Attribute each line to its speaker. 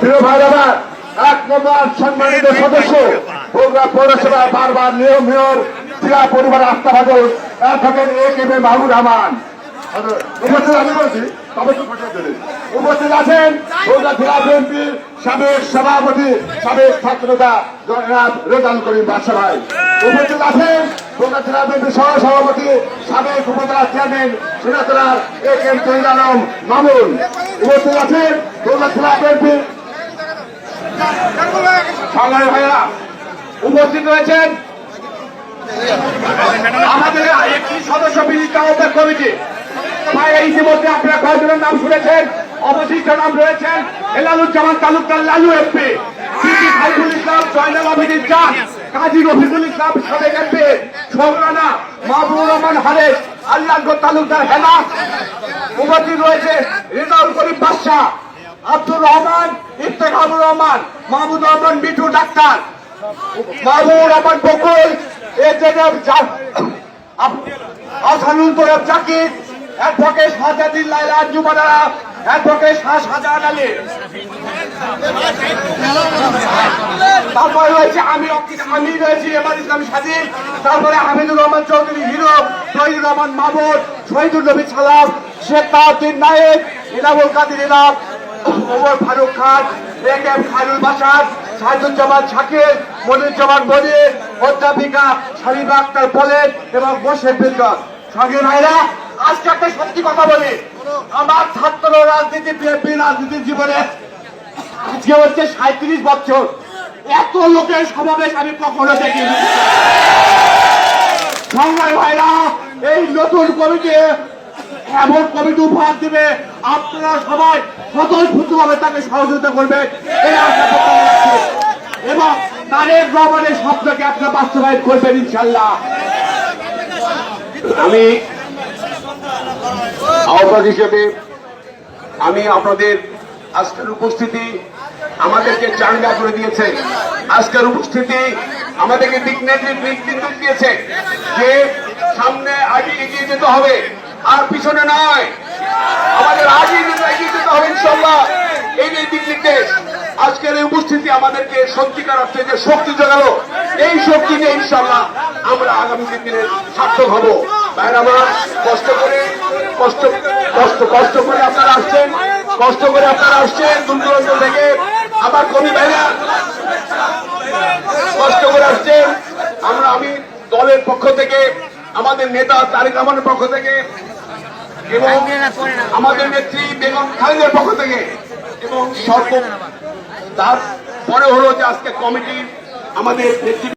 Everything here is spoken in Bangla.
Speaker 1: প্রিয় ভাই ভাইরা এক নম্বর সম্মানিত সদস্য, বগুড়া পৌরসভায় বারবার নিয়ম মেয়র জেলা পরিবার আস্থা আস্থাভাজন থাকেন A K M Mahmud Rahman. উপস্থিত আছেন জেলা বিএনপির সাবেক সভাপতি, সাবেক ছাত্রতা জনাব রেজাল করিম বাদশা ভাই উপস্থিত আছেন বগুড়া জেলা বিএনপির সহ সভাপতি সাবেক উপজেলা chairman সিনাতলার A K M Alam Mamun. উপস্থিত আছেন বগুড়া জেলা বিএনপির সংগ্রামী ভাইরা উপস্থিত রয়েছেন আমাদের একটি সদস্য বিশিষ্ট আহ্বায়ক কমিটি। ভাইরা ইতিমধ্যে আপনারা কয়েকজনের নাম শুনেছেন, অবশিষ্ট নাম রয়েছেন হেলালুজ্জামান তালুকদার লালু এমপি, সিটি সাইফুল ইসলাম, জয়নাল আবেদিন চান কাজী রফিকুল ইসলাম, সাবেক এমপি সৌরানা মাহবুবুর রহমান হারেস আল্লাহ তালুকদার হেনা উপস্থিত রয়েছে Rezaul Karim Badshah. Abdur Rahman, Iftekharur Rahman Mahmud Rahman, Mithu doctor. Mahbubur Rahman Bakul Asanul Torab Zakir advocate Shahzadin Laila Jubadara advocate Shah Shahjahan Ali. তারপরে রয়েছে আমি আমি রয়েছি এবার ইসলাম স্বাধীন। তারপরে হামিদুর রহমান চৌধুরী হিরো, শহীদুর রহমান মাহমুদ শহীদুল নবী সালাম, শেখ তাহদ্দিন নায়েক ইনামুল কাদির ইনাম ওমর ফারুক খান এম খায়রুল বাসার সাহিদুজ্জামান শাকির মনিরুজ্জামান মনির অধ্যাপিকা শালিমা আক্তার বলেন এবং বসে বিন্দর সঙ্গে ভাইরা, আজকে একটা সত্যি কথা বলি। আমার ছাত্র রাজনীতি বিএনপি রাজনীতির জীবনে আজকে হচ্ছে সাঁত্রিশ বছর। এত লোকের সমাবেশ আমি কখনো দেখিনি। সংগ্রামী ভাইরা, এই নতুন কমিটি এমন কমিটি উপহার দিবে, আপনারা সবাই স্বতঃস্ফূর্তভাবে তাকে সহযোগিতা আশা এবং তারেক রহমানের স্বপ্নকে আপনারা বাস্তবায়ন করবেন ইনশাল্লাহ আমি আহ্বায়ক হিসেবে আমি আপনাদের আজকের উপস্থিতি আমাদেরকে চাঙ্গা করে দিয়েছে। আজকের উপস্থিতি আমাদেরকে দিক নির্দেশ দিয়েছে যে সামনে আগে এগিয়ে যেতে হবে। আর পিছনে নয়। আমাদের আগে এগিয়ে হবে ইনশাল্লাহ। এই যে দিক নির্দেশ আজকের এই উপস্থিতি আমাদেরকে সত্যিকার অর্থে যে শক্তি জোগালো, এই শক্তি নিয়ে ইনশাল্লাহ আমরা আগামী দিনে সার্থক হব। ভাইরা আমার, কষ্ট করে, কষ্ট কষ্ট কষ্ট করে আপনারা আসছেন, কষ্ট করে আপনারা আসছেন দূর দূরান্ত থেকে। আমার কবি ভাইরা, কষ্ট করে আসছেন। আমরা আমি দলের পক্ষ থেকে আমাদের নেতা তারেক রহমানের পক্ষ থেকে এবং আমাদের নেত্রী বেগম খালেদের পক্ষ থেকে এবং সর্ব তারপরে হলো যে আজকে কমিটি আমাদের